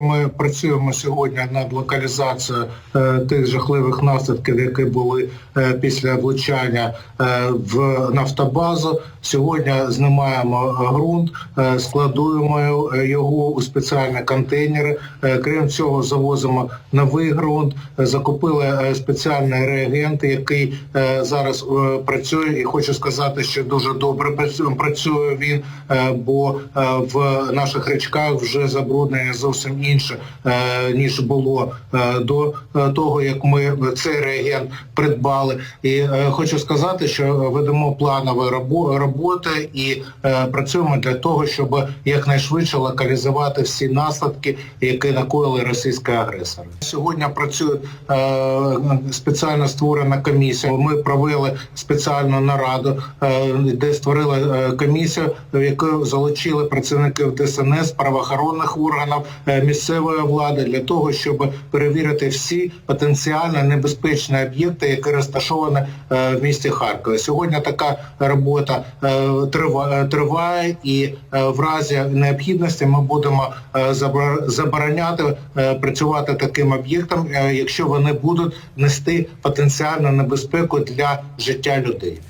Ми працюємо сьогодні над локалізацією е, тих жахливих наслідків, які були е, після влучання е, в нафтобазу. Сьогодні знімаємо ґрунт, е, складуємо його у спеціальні контейнери. Е, крім цього, завозимо новий ґрунт, е, закупили е, спеціальний реагент, який е, зараз е, працює. І хочу сказати, що дуже добре працює він, е, бо е, в наших річках вже забруднення зовсім інше, е, ніж було е, до е, того, як ми цей реагент придбали. І хочу сказати, що ведемо планові роботи і працюємо для того, щоб якнайшвидше локалізувати всі наслідки, які накоїли російські агресори. Сьогодні працює спеціально створена комісія. Ми провели спеціальну нараду, де створили е, комісію, в яку залучили працівників ДСНС, правоохоронних органів, е, місцевої влади для того, щоб перевірити всі потенціально небезпечні об'єкти, які розташовані е, в місті Харкові. Сьогодні така робота е, е, триває, і в разі необхідності ми будемо забороняти працювати таким об'єктам, е, якщо вони будуть нести потенціальну небезпеку для життя людей.